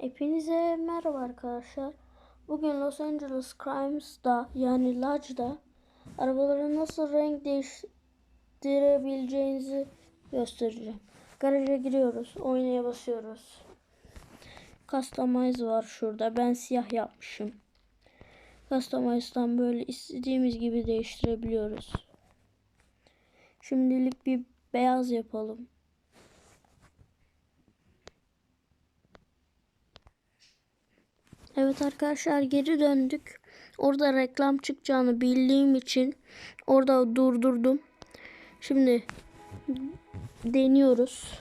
Hepinize merhaba arkadaşlar. Bugün Los Angeles Crimes'da yani Lodge'da arabaların nasıl renk değiştirebileceğinizi göstereceğim. Garaja giriyoruz. Oynaya basıyoruz. Customize var şurada. Ben siyah yapmışım. Customize'dan böyle istediğimiz gibi değiştirebiliyoruz. Şimdilik bir beyaz yapalım. Evet arkadaşlar geri döndük. Orada reklam çıkacağını bildiğim için orada durdurdum. Şimdi deniyoruz.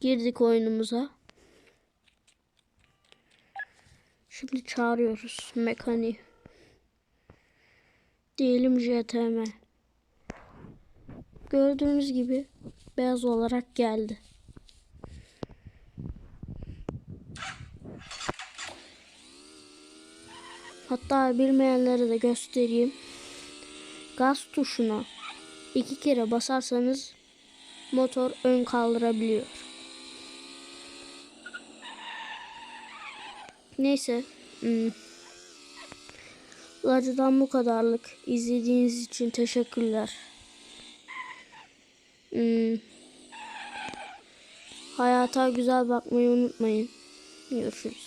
Girdik oyunumuza. Şimdi çağırıyoruz mekaniği. Diyelim JTM. Gördüğünüz gibi beyaz olarak geldi. Hatta bilmeyenlere de göstereyim. Gaz tuşuna iki kere basarsanız motor ön kaldırabiliyor. Neyse. Hmm. Lacıdan bu kadarlık. İzlediğiniz için teşekkürler. Hmm. Hayata güzel bakmayı unutmayın. Görüşürüz.